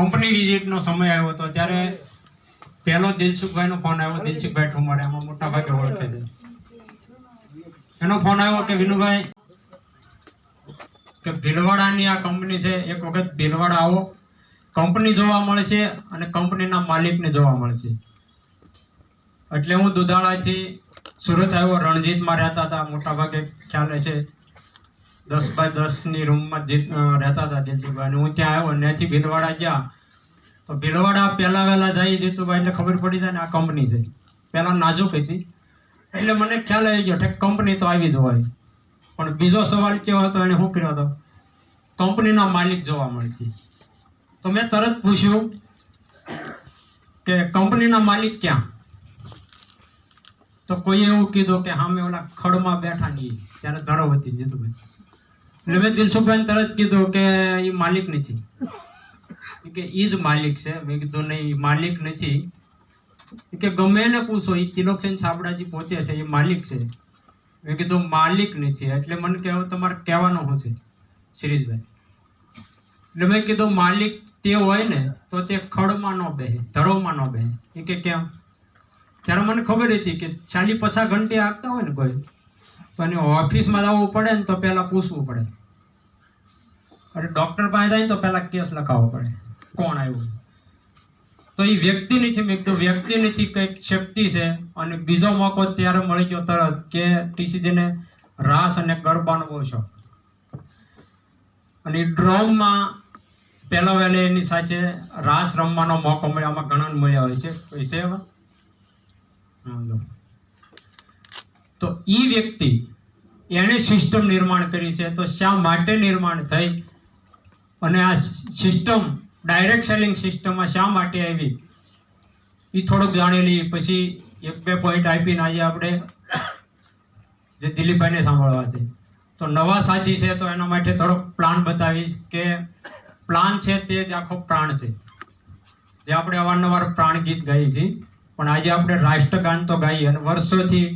Company વિઝિટનો સમય આવ્યો હતો. ત્યારે પહેલો દિલસુખભાઈનો ફોન આવ્યો. દિલસુખભાઈ ઠુમરે, એમાં મોટા ભાગે ઓળખે છે. એનો ફોન આવ્યો કે, વિનુભાઈ, કે ભીલવાડાની આ કંપની છે. એક વખત ભીલવાડા આવો. કંપની જોવા મળશે અને કંપનીના માલિકને જોવા મળશે. એટલે હું દુધાળાથી સુરત આવ્યો. રણજીતમાં રહેતા હતા. મોટા ભાગે ખ્યાલ છે દસ બાય દસની રૂમમાં રહેતા હતા જીતુભાઈ અને હું ત્યાં આવ્યો અને ત્યાંથી ભીલવાડા ગયા. તો ભીલવાડા પહેલાં વહેલા જઈ જીતુભાઈ એટલે ખબર પડી જાય ને આ કંપની છે. પહેલાં નાજુક હતી. એટલે મને ખ્યાલ આવી ગયો કે કંપની તો આવી જોવાય પણ બીજો સવાલ કેવો હતો એને શું કર્યો હતો? કંપનીના માલિક જોવા મળતી તો મેં તરત પૂછ્યું કે કંપનીના માલિક ક્યાં? તો કોઈએ એવું કીધું કે હા મેં ઓલા ખડમાં બેઠા નહીં ત્યારે ધરો હતી જીતુભાઈ એટલે મેં દિલસુખભાઈ તરત કીધું કે એ માલિક નથી. કે એ જ માલિક છે. મેં કીધું, નહીં માલિક નથી. કે ગમે એને પૂછો એ તિલોકસેન છાબડાજી પોતે છે એ માલિક છે. મેં કીધું, માલિક નથી. એટલે મને કહેવું તમારે કહેવાનું હશે શિરીષભાઈ એટલે મેં કીધું, માલિક તે હોય ને, તો તે ખડમાં ન બેહે, ધરોમાં ન બેહે. એ કે કેમ? ત્યારે મને ખબર હતી કે ચાલી પચાસ ઘંટી આપતા હોય ને કોઈ, તો એને ઓફિસમાં જવું પડે ને તો પહેલાં પૂછવું પડે. અરે ડોક્ટર પાસે જાય તો પહેલા કેસ લખાવવો પડે. કોણ આવ્યું? તો એ વ્યક્તિ નથી, મેં કીધું વ્યક્તિ નથી, કંઈક શક્તિ છે. અને બીજો મોકો ત્યારે મળી ગયો તરત કે ટીસીજીને રાસ અને ગરબાનો બહુ શોખ અને ડ્રોમમાં પહેલા વહેલે એની સાથે રાસ રમવાનો મોકો મળ્યો. આમાં ઘણા મળ્યા હોય છે. કોઈ છે? તો એ વ્યક્તિ એણે સિસ્ટમ નિર્માણ કરી છે. તો શા માટે નિર્માણ થઈ? અને આ સિસ્ટમ ડાયરેક્ટ સેલિંગ સિસ્ટમમાં શા માટે આવી? એ થોડુંક જાણેલી, પછી એક બે પોઈન્ટ આપીને આજે આપણે જે દિલીપભાઈને સાંભળવા છે. તો નવા સાચી છે, તો એના માટે થોડોક પ્લાન બતાવીશ કે પ્લાન છે તે જ આખો પ્રાણ છે. જે આપણે અવારનવાર પ્રાણ ગીત ગાઈએ છીએ, પણ આજે આપણે રાષ્ટ્રગાન તો ગાઈએ અને વર્ષોથી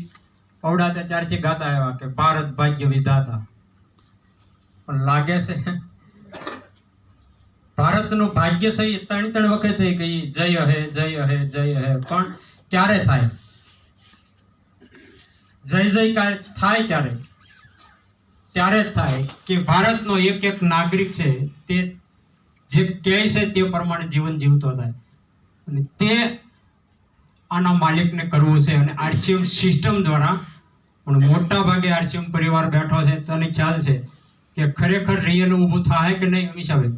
પવડાતા ત્યારથી ગાતા આવ્યા કે ભારત ભાગ્ય વિધાતા. પણ લાગે છે ભારતનું ભાગ્ય છે એ ત્રણ ત્રણ વખત થઈ જય હે જય હે જય હે પણ ક્યારે થાય? જય જયકાર થાય ક્યારે? ત્યારે જ થાય કે ભારતનો એક એક નાગરિક છે તે જે કહે છે તે પ્રમાણે જીવન જીવતો થાય. અને તે આના માલિકને કરવું છે અને આરસીએમ સિસ્ટમ દ્વારા પણ મોટા ભાગે આરસીએમ પરિવાર બેઠો છે. તને ખ્યાલ છે કે ખરેખર રિયલ ઊભું થાય કે નહીં અમીષાભાઈ?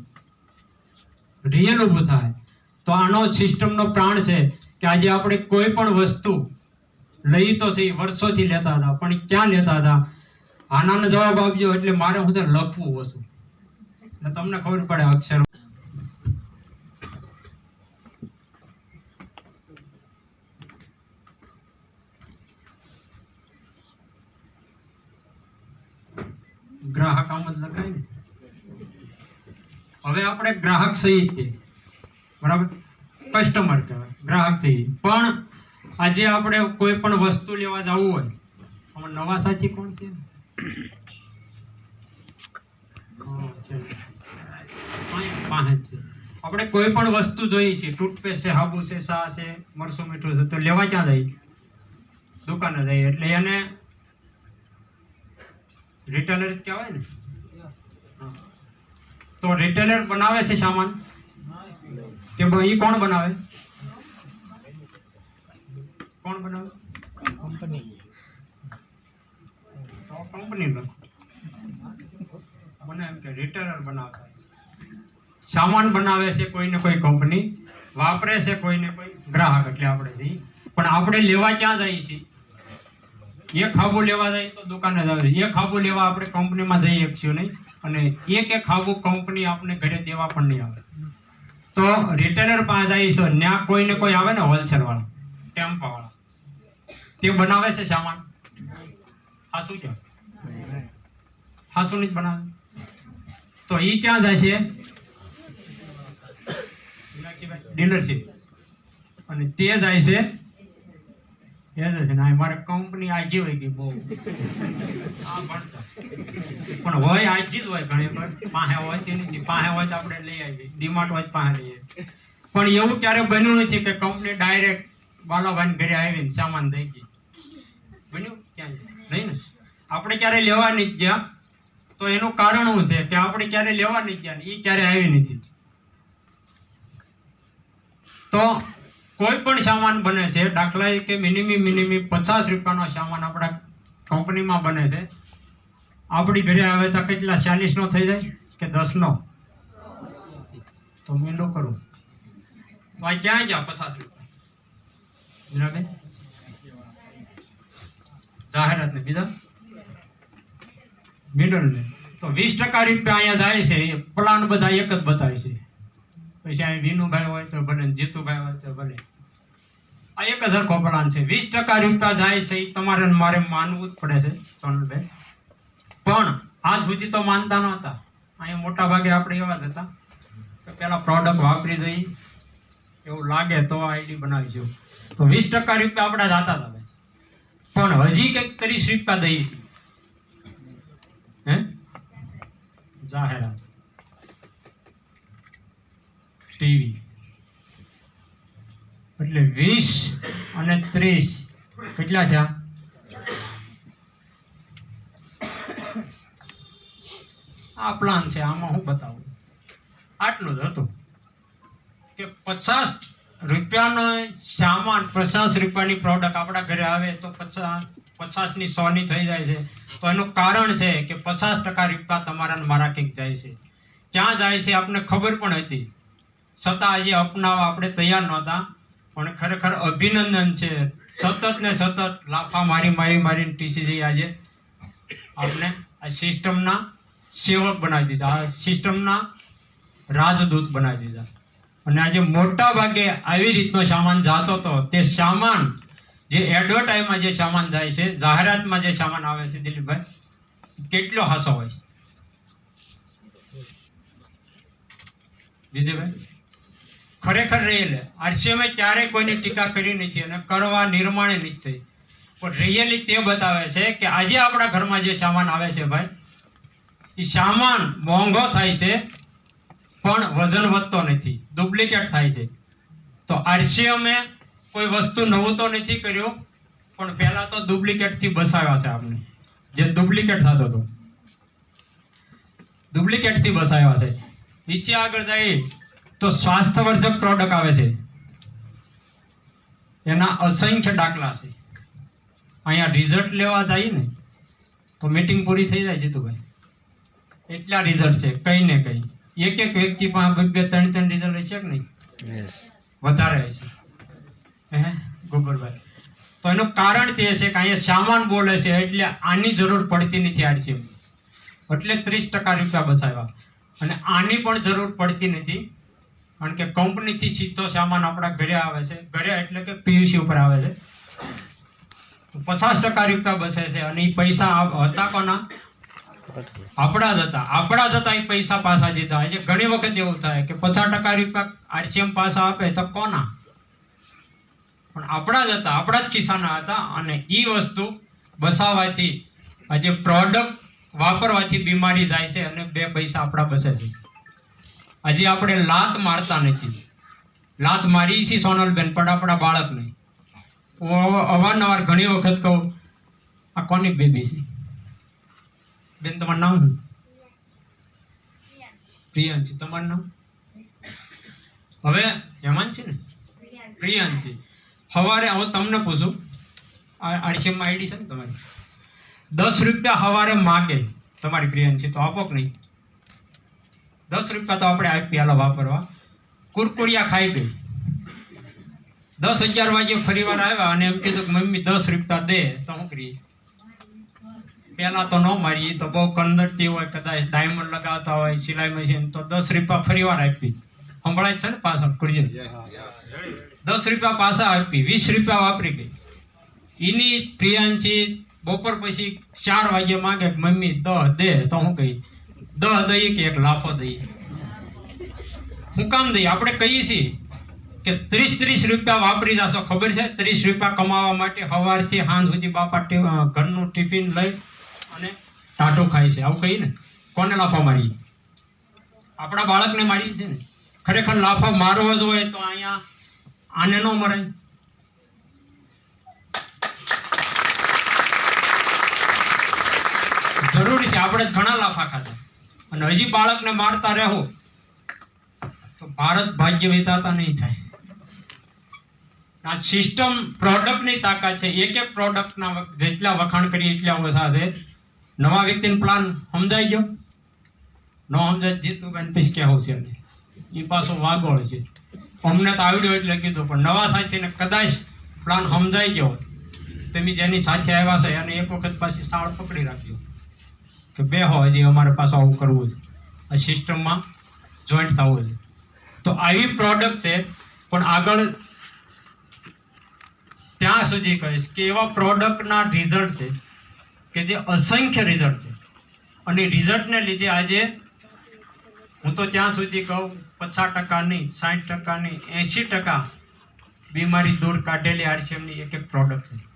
રિયલ ઊભું થાય. તો આનો સિસ્ટમનો પ્રાણ છે કે આજે આપણે કોઈ પણ વસ્તુ લઈ તો છે વર્ષોથી લેતા હતા, પણ ક્યાં લેતા હતા? આનાનો જવાબ આપજો, એટલે મારે હું લખવું ઓછું. એટલે તમને ખબર પડે અક્ષર. ગ્રાહક આમ જ લખાય ને? હવે આપણે ગ્રાહક સહિત બરાબર? કસ્ટમર કહેવાય, ગ્રાહક સહિત. પણ આજે આપણે કોઈ પણ વસ્તુ લેવા જવું હોય, આમાં નવા સાચી કોણ છે? આપણે કોઈ પણ વસ્તુ જોઈએ છે, ટૂથપેસ્ટ છે, હાબુ છે સા છે મરસું મીઠું છે, તો લેવા ક્યાં જાય? દુકાને જાય, એટલે એને રિટેલર જ કહેવાય ને. તો રિટેલર બનાવે છે સામાન? કે એ કોણ બનાવે? કોણ બનાવે? તો કંપની મને એમ કે રિટેલર બનાવતા. સામાન બનાવે છે કોઈને કોઈ કંપની વાપરે છે કોઈને કોઈ ગ્રાહક એટલે આપણે જઈએ પણ આપણે લેવા ક્યાં જઈએ છીએ? એક ખાબુ લેવા જઈએ તો દુકાને જ આવે એક ખાબુ લેવા આપણે કંપનીમાં જઈએ છીએ નહીં. અને એક એક હાબુ કંપની આપણે ઘરે દેવા પણ નહીં આવે. તો રિટેલર પાસે જાય છે ત્યાં કોઈને કોઈ આવે ને હોલસેલ વાળા ટેમ્પા વાળા તે બનાવે છે સામાન? હા શું કે હા શું નહીં બનાવે? તો એ ક્યાં જાય છે ડીલરશીપ અને તે જાય છે એ છે ને મારે કંપની આજી હોય ગઈ બહુ. આ ભણતર. પણ હોય આજી જ હોય ઘણી વાર. પાસે હોય તે નથી પાસે હોય તો આપણે લઈ આવી ડીમાર્ટ હોય પાસે લઈએ પણ એવું ક્યારે બન્યું નથી કે કંપની ડાયરેક્ટ બાલાભાઈ ઘરે આવીને સામાન દઈ ગઈ. બન્યું ક્યાં નહીં ને? આપણે ક્યારે લેવા નહીં ગયા? તો એનું કારણ શું છે કે આપણે ક્યારે લેવા નહીં ગયા એ ક્યારે આવી નથી? તો કોઈ પણ સામાન બને છે દાખલા કે મિનિમી મિનિમી પચાસ રૂપિયાનો સામાન આપણા કંપનીમાં બને છે. આપણી ઘરે આવે તો કેટલા, ચાલીસનો થઈ જાય કે દસનો? તો મીંડો કરું. તો આ ક્યાં ગયા પચાસ રૂપિયા? મીરાબેન? જાહેરાત ને બીજા? મિડલ ને તો વીસ ટકા રૂપિયા અહીંયા જાય છે પ્લાન બધા એક જ બતાવે છે. પછી અહીં વિનુભાઈ હોય તો ભલે, જીતુભાઈ હોય તો ભલે. આ એક હજાર કોપડાન છે. વીસ ટકા રૂપિયા જાય છે એ તમારે મારે માનવું જ પડે છે સોનલભાઈ પણ આજ સુધી તો માનતા નહોતા. અહીંયા મોટા ભાગે આપણે એવા જ હતા કે પેલા પ્રોડક્ટ વાપરી જઈ એવું લાગે તો આઈડી બનાવીશું તો વીસ ટકા રૂપિયા આપણા જાતા હતા પણ હજી કંઈક ત્રીસ રૂપિયા છીએ. હે? જાહેરાત. ટીવી એટલે વીસ અને ત્રીસ. કેટલા થયા? આ પ્લાન છે, આમાં હું બતાવું. આટલું જ હતું. કે પચાસ રૂપિયાનો સામાન, પચાસ રૂપિયાની પ્રોડક્ટ આપણા ઘરે આવે તો પચાસ, પચાસની સોની થઈ જાય છે. તો એનું કારણ છે કે પચાસ ટકા રૂપિયા તમારા મારા કંઈક જાય છે. ક્યાં જાય છે, આપને ખબર પણ હતી. છતાં આજે અપનાવવા આપણે તૈયાર નહોતા, પણ ખરેખર અભિનંદન છે. સતત ને સતત લાફા મારી મારી મારીને ટીસીજી આજે આપણે આ સિસ્ટમના સેવક બનાવી દીધા. આ સિસ્ટમના રાજદૂત બનાવી દીધા. અને આજે મોટા ભાગે આવી રીતનો સામાન જાતો હતો. તે સામાન જે એડવર્ટાઇઝમાં જે સામાન જાય છે, જાહેરાતમાં જે સામાન આવે છે, દિલીપભાઈ, કેટલો હાસો હોય છે? વિજયભાઈ? ખરેખર રહેલે આરસીએમએ ક્યારેય કોઈની ટીકા કરી નથી અને કરવા નિર્માણે નથી થઈ. પણ રિયલી તે બતાવે છે કે આજે આપણા ઘરમાં જે સામાન આવે છે ભાઈ, એ સામાન મોંઘો થાય છે, પણ વજન વધતો નથી. ડુપ્લિકેટ થાય છે. તો આરસીએમએ કોઈ વસ્તુ નવું તો નથી કર્યું, પણ પહેલા તો ડુપ્લિકેટથી બસાવ્યા છે આપણે જે ડુપ્લિકેટ થતો હતો. ડુપ્લિકેટથી બસાવ્યા છે. નીચે આગળ જઈએ. તો સ્વાસ્થ્યવર્ધક પ્રોડક્ટ આવે છે. એના અસંખ્ય દાખલા છે. અહીંયા રિઝલ્ટ લેવા જઈએ ને તો મિટિંગ પૂરી થઈ જાય જીતુભાઈ. એટલા રિઝલ્ટ છે કંઈ ને કંઈ. એક એક વ્યક્તિ પણ બે બે ત્રણ ત્રણ રિઝલ્ટ હશે કે નહીં વધારે હશે. હે ગોબરભાઈ તો એનું કારણ તે છે કે અહીંયા સામાન બોલે છે એટલે આની જરૂર પડતી નથી આરસીએમ એટલે ત્રીસ ટકા રૂપિયા બચાવ્યા. અને આની પણ જરૂર પડતી નથી. કારણ કે કંપનીથી સીધો સામાન આપણા ઘરે આવે છે. ઘરે એટલે કે પીયુસી ઉપર આવે છે. પચાસ ટકા રૂપિયા બસે છે અને એ પૈસા હતા કોના? આપણા જ હતા. આપણા જ હતા એ પૈસા પાછા દીધા. આજે ઘણી વખત એવું થાય કે પચાસ ટકા રૂપિયા આરસીએમ પાછા આપે તો કોના? પણ આપણા જ હતા, આપણા જ ખિસ્સાના હતા અને એ વસ્તુ બસાવાથી, આજે પ્રોડક્ટ વાપરવાથી બીમારી જાય છે અને બે પૈસા આપણા બસે છે. હજી આપણે લાત મારતા નથી. લાત મારી છે સોનલબેન પણ આપણા બાળકને. હું અવારનવાર ઘણી વખત કહું, આ કોની બેબી છે? બેન, તમારું નામ શું? પ્રિયાંશી તમારું નામ? હવે હેમાંશી ને? પ્રિયાંશી સવારે હું તમને પૂછું આરસીએમમાં આઈડી છે ને તમારી? દસ રૂપિયા સવારે માગે તમારી પ્રિયાંશી તો આપો કે નહીં. દસ રૂપિયા તો આપણે આપી હાલો વાપરવા. કુરકુરિયા ખાઈ ગઈ. દસ અગિયાર વાગે ફરી વાર આવ્યા અને એમ કીધું કે મમ્મી દસ રૂપિયા દે તો હું કરી. પેલા તો ન મારી તો બહુ કંદરતી હોય કદાચ ડાયમંડ લગાવતા હોય સિલાઈ મશીન તો દસ રૂપિયા ફરી વાર આપી. સંભળાય છે ને પાછળ? કરજો. દસ રૂપિયા પાછા આપી વીસ રૂપિયા વાપરી ગઈ. એની પ્રિયાંશી બપોર પછી ચાર વાગે માગે મમ્મી દહ દે તો હું કહી દહ દઈએ કે એક લાફો દઈએ? હું કામ દઈએ? આપણે કહીએ છીએ કે ત્રીસ ત્રીસ રૂપિયા વાપરી જશો, ખબર છે? ત્રીસ રૂપિયા કમાવા માટે સવારથી સાંજ સુધી બાપા ઘરનું ટિફિન લઈ અને ટાટો ખાય છે. આવું કહીએ ને? કોને લાફો મારી આપણા બાળકને મારી છે ને? ખરેખર લાફા મારવો જ હોય તો અહીંયા આને ન મરે જરૂરી છે, આપણે ઘણા લાફા ખાધા. અને હજી બાળકને મારતા રહો. તો ભારત ભાગ્ય વિધાતા નહીં થાય. આ સિસ્ટમ પ્રોડક્ટની તાકાત છે. એક એક પ્રોડક્ટના જેટલા વખાણ કરીએ એટલા ઓછા છે. નવા વ્યક્તિનો પ્લાન સમજાઈ ગયો? ન સમજાય જીતુબેન પીસ કહેવું છે એ પાછો વાગોળ છે. અમને તો આવડ્યો એટલે કીધું, પણ નવા સાથીને કદાચ પ્લાન સમજાઈ ગયો તમે જેની સાથે આવ્યા છે અને એક વખત પાછી સાળ પકડી રાખજો. કે બે હોય જે અમારે પાછું આવું કરવું છે. આ સિસ્ટમમાં જોઈન્ટ થવું છે. તો આવી પ્રોડક્ટ છે, પણ આગળ ત્યાં સુધી કહીશ કે એવા પ્રોડક્ટના રિઝલ્ટ છે કે જે અસંખ્ય રિઝલ્ટ છે. અને રિઝલ્ટને લીધે આજે હું તો ત્યાં સુધી કહું, પચાસ ટકાની સાઠ ટકાની એંશી ટકા બીમારી દૂર કાઢેલી આરસીએમની એક એક પ્રોડક્ટ છે.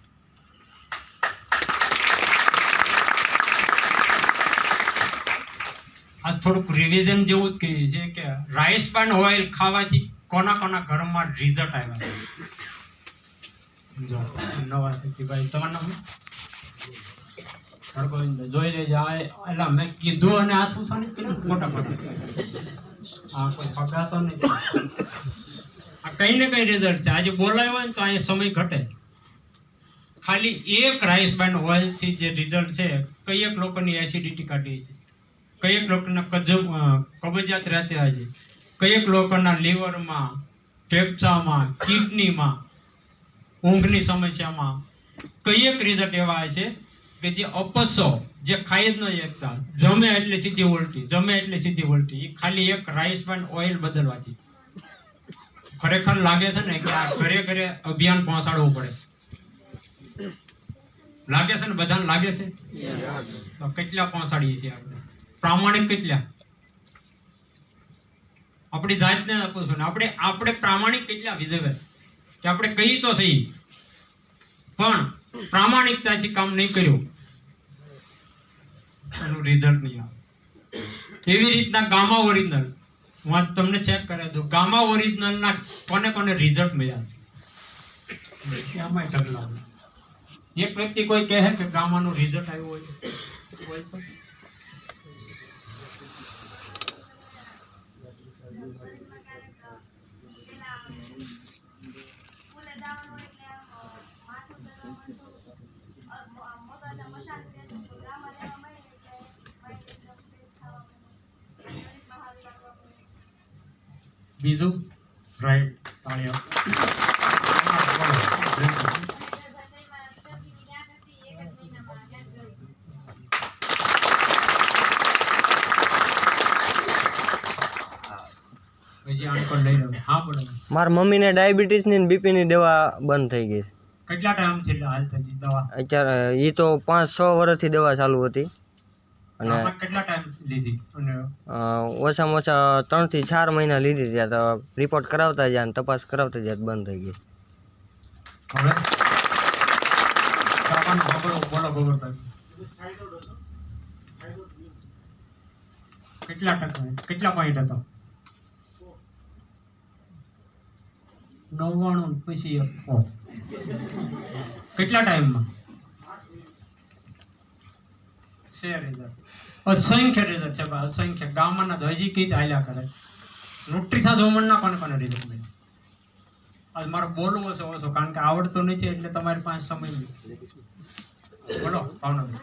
આ થોડુંક રિવિઝન જેવું જ કહીએ છે કે રાઈસ પાન ઓઇલ ખાવાથી કોના કોના ઘરમાં રિઝલ્ટ આવ્યા નવા ભાઈ તમારું જોઈ લેજે, આ મેં કીધું અને આ મોટા મોટા આ કોઈ ફગાતો નહીં આ કઈ ને કઈ રિઝલ્ટ છે. આજે બોલાયો હોય ને તો અહીંયા સમય ઘટે. ખાલી એક રાઈસ બાન ઓઇલથી જે રિઝલ્ટ છે કઈ એક લોકોની એસિડિટી કાઢી છે. કઈ લોકોના કજ કબજિયાત રહેતી હોય છે. કઈ એક લોકોના લીવરમાં ફેફસામાં કિડનીમાં ઊંઘની સમસ્યામાં કઈ એક રિઝલ્ટ એવા છે કે જે અપચો જે ખાઈ જ ન શકતા. જમે એટલે સીધી ઉલટી જમે એટલે સીધી ઉલટી. એ ખાલી એક રાઈસ પેન ઓઇલ બદલવાથી. ખરેખર લાગે છે ને કે આ ઘરે ઘરે અભિયાન પહોંચાડવું પડે. લાગે છે ને બધાને લાગે છે? કેટલા પહોંચાડીએ છીએ આપણે? પ્રામાણિક કેટલા આપણી જાતને પૂછો ને. આપણે આપણે પ્રામાણિક કેટલા વિધવે કે આપણે કહી તો સહી. પણ પ્રામાણિકતાથી કામ નહીં કર્યું. રિઝલ્ટ નહીં આવે. એવી રીતના ગામા ઓરિજિનલ હું તમને ચેક કરે દઉં. ગામા ઓરિજિનલ ના કોને કોને રિઝલ્ટ મળ્યા? છે. એક વ્યક્તિ કોઈ કહે કે ગામાનું રિઝલ્ટ આવ્યું હોય લો રાઈટ તાળીઓ મારા મમ્મીને ડાયાબિટીસની બીપી બીપીની દવા બંધ થઈ ગઈ કેટલા ટાઈમથી હાલ થઈ દવા? અત્યારે એ તો પાંચ છ વર્ષથી દવા ચાલુ હતી. અને કેટલા ટાઈમ લીધી? ઓછામાં ઓછા ત્રણથી ચાર મહિના લીધી ત્યાં તો રિપોર્ટ કરાવતા જ્યાં અને તપાસ કરાવતા જ્યાં બંધ થઈ ગઈ. હવે? સામાન ભગડો બોલો ભગડભાઈ કેટલા ટકા? કેટલા પોઈન્ટ હતો? નવ્વાણું પછી કેટલા ટાઈમમાં અસંખ્ય રિઝલ્ટ છે અસંખ્ય. ગામના ધજી કઈ હાલ્યા કરે. ન્યુટ્રિશા જોમણના કોને કોને રિઝલ્ટ મળે આજ મારે બોલવું છે ઓછો કારણ કે આવડતો નથી, એટલે તમારી પાસે સમય નથી બોલો, ભાવનગર.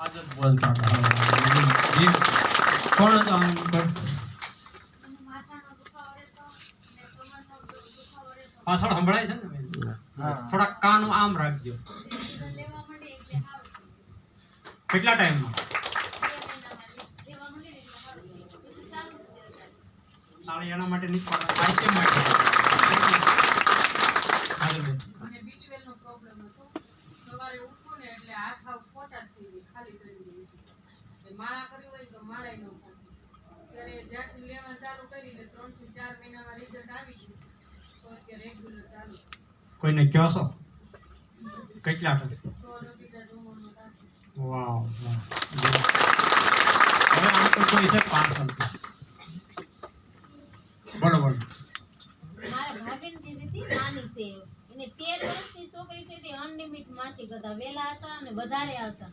આજ જ બોલતા અને પાછળ સંભળાય છે ને થોડાક થોડા કાન આમ રાખજો. કેટલા ટાઈમમાં? સારું એના માટે નહીં પડે આઈસીએમ માટે. હાલો બેન. મને B12 નો પ્રોબ્લેમ હતો. તો સવારે ઉઠું ને એટલે હાથ હાવ પોતા જ ખાલી કરી દીધી એ માળા કરી હોય તો મારા ત્યારે જ્યાંથી લેવાનું ચાલુ કરી એટલે ત્રણથી ચાર મહિનામાં રિઝલ્ટ આવી ગયું તો અત્યારે રેગ્યુલર ચાલુ કોઈને કહો છો? કેટલા વાવ હવે આમ તો કોઈ છે છે. છોકરી થઈ અનલિમિટ માસિક હતા. વહેલા હતા અને વધારે આવતા.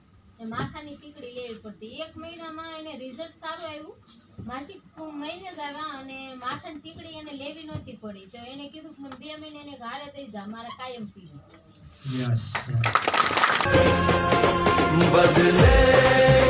માથાની પીકડી લેવી પડતી. એક મહિનામાં એને રિઝલ્ટ સારું આવ્યું. માસિક મહિને જ આવ્યા અને માથાની પીકડી એને લેવી નહોતી પડી. તો એને કીધું મને બે મહિને એને ગારે થઈ જા મારે કાયમ પીવી. બદલેગા